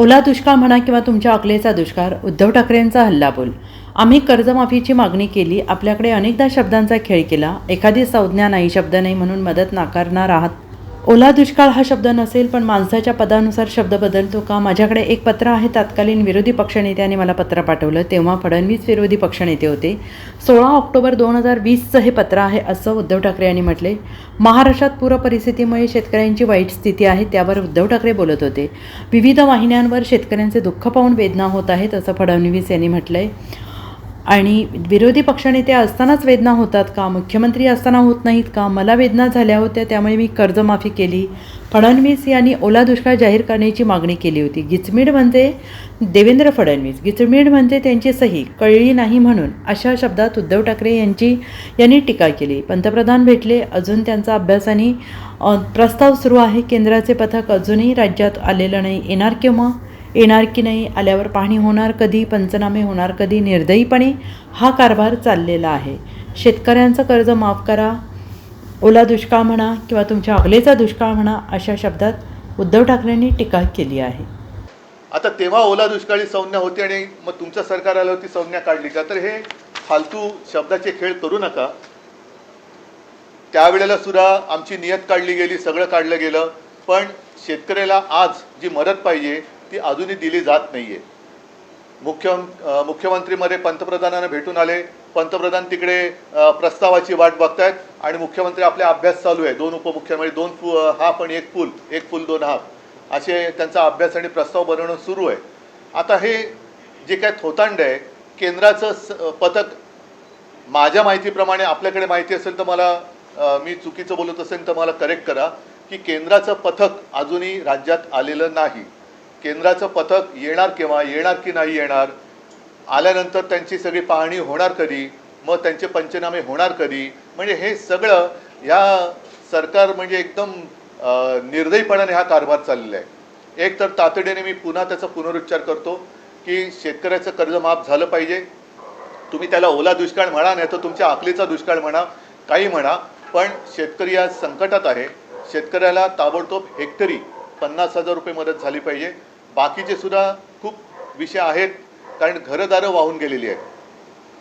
ओला दुष्काळ म्हणा किंवा तुमच्या अकलेचा दुष्काळ उद्धव ठाकरेंचा हल्लाबोल. आम्ही कर्जमाफीची मागणी केली आपल्याकडे अनेकदा शब्दांचा खेळ केला. एखादी संज्ञा नाही शब्द नाही म्हणून मदत नाकारणार आहात. ओला दुष्काळ हा शब्द नसेल पण माणसाच्या पदानुसार शब्द बदलतो का? माझ्याकडे एक पत्र आहे तत्कालीन विरोधी पक्षनेत्याने मला पत्र पाठवलं. तेव्हा फडणवीस विरोधी पक्षनेते होते. सोळा ऑक्टोबर दोन हजार वीसचं हे पत्र आहे असं उद्धव ठाकरे यांनी म्हटले. महाराष्ट्रात पूर परिस्थितीमुळे शेतकऱ्यांची वाईट स्थिती आहे त्यावर उद्धव ठाकरे बोलत होते. विविध वाहिन्यांवर शेतकऱ्यांचे दुःख पाहून वेदना होत आहेत असं फडणवीस यांनी म्हटलं आहे आणि विरोधी पक्षनेते असतानाच वेदना होतात का? मुख्यमंत्री असताना होत नाहीत का? मला वेदना झाल्या होत्या त्यामुळे मी कर्जमाफी केली. फडणवीस यांनी ओला दुष्काळ जाहीर करण्याची मागणी केली होती. गिचमीड म्हणजे देवेंद्र फडणवीस. गिचमीड म्हणजे त्यांची सही कळली नाही म्हणून अशा शब्दात उद्धव ठाकरे यांची यांनी टीका केली. पंतप्रधान भेटले अजून त्यांचा अभ्यास आणि प्रस्ताव सुरू आहे. केंद्राचे पथक अजूनही राज्यात आलेलं नाही. येणार केव्हा? येणार की नाही आल्यावर पाहणी होणार कधी पंचनामे होणार कधी निर्दयीपणे हा कारभार चाललेला आहे. शेतकऱ्यांचं कर्ज माफ करा ओला दुष्काळ म्हणा किंवा तुमच्या अगलेचा दुष्काळ म्हणा अशा शब्दात उद्धव ठाकरेंनी टीका केली आहे. आता तेव्हा ओला दुष्काळी संज्ञा होती आणि मग तुमचं सरकार आलं होती संज्ञा काढली का? तर हे फालतू शब्दाचे खेळ करू नका. त्यावेळेला सुद्धा आमची नियत काढली गेली सगळं काढलं गेलं. पण शेतकऱ्याला आज जी मदत पाहिजे ती अजूनही दिली जात नाहीये. मुख्य मुख्यमंत्रीमध्ये पंतप्रधानांना भेटून आले. पंतप्रधान तिकडे प्रस्तावाची वाट बघतायत आणि मुख्यमंत्री आपले अभ्यास चालू आहे. दोन उपमुख्यमंत्री दोन फु हाफ आणि एक पूल एक पूल दोन हाफ असे त्यांचा अभ्यास आणि प्रस्ताव बनवणं सुरू आहे. आता हे जे काय थोतांड आहे केंद्राचं स- पथक माझ्या माहितीप्रमाणे आपल्याकडे माहिती असेल तर मला मी चुकीचं बोलत असेल तर मला करेक्ट करा की केंद्राचं पथक अजूनही राज्यात आलेलं नाही. केंद्राचं पथक येणार केव्हा येणार की नाही येणार? आल्यानंतर त्यांची सगळी पाहणी होणार कधी? मग त्यांचे पंचनामे होणार कधी? म्हणजे हे सगळं ह्या सरकार म्हणजे एकदम निर्दयीपणाने हा कारभार चाललेला आहे. एक तर तातडीने मी पुन्हा त्याचा पुनरुच्चार करतो की शेतकऱ्याचं कर्ज माफ झालं पाहिजे. तुम्ही त्याला ओला दुष्काळ म्हणा नाही तर तुमच्या आखलीचा दुष्काळ म्हणा काही म्हणा पण शेतकरी आज संकटात आहे. शेतकऱ्याला ताबडतोब हेक्टरी पन्नास हजार रुपये मदत झाली पाहिजे. बाकीचे सुद्धा खूप विषय आहेत कारण घरदारं वाहून गेलेली आहेत.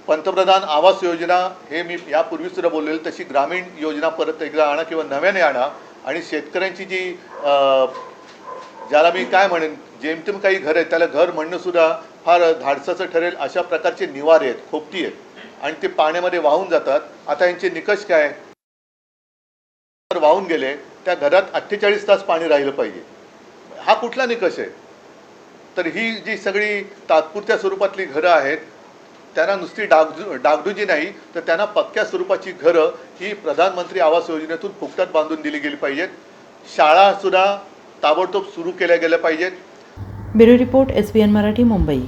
पंतप्रधान आवास योजना हे मी यापूर्वी सुद्धा बोललेलं तशी ग्रामीण योजना परत एकदा आणा किंवा नव्याने आणा आणि शेतकऱ्यांची जी ज्याला मी काय म्हणेन जेमतेम काही घर आहेत त्याला घर म्हणणं सुद्धा फार धाडसाचं ठरेल अशा प्रकारचे निवारे आहेत खोपटी आहेत. आणि ते पाण्यामध्ये वाहून जातात. आता यांचे निकष काय वाहून गेले त्या घरात अठ्ठेचाळीस तास पाणी राहिलं पाहिजे. हा कुठला निकष आहे? तर ही जी सगळी तात्पुरत्या स्वरूपातली घरं आहेत त्यांना नुसती डागडु डागडुजी नाही तर त्यांना पक्क्या स्वरूपाची घरं ही प्रधानमंत्री आवास योजनेतून फुकटात बांधून दिली गेली पाहिजेत. शाळासुद्धा ताबडतोब सुरू केल्या गेल्या पाहिजेत. Bureau report S B N Marathi Mumbai.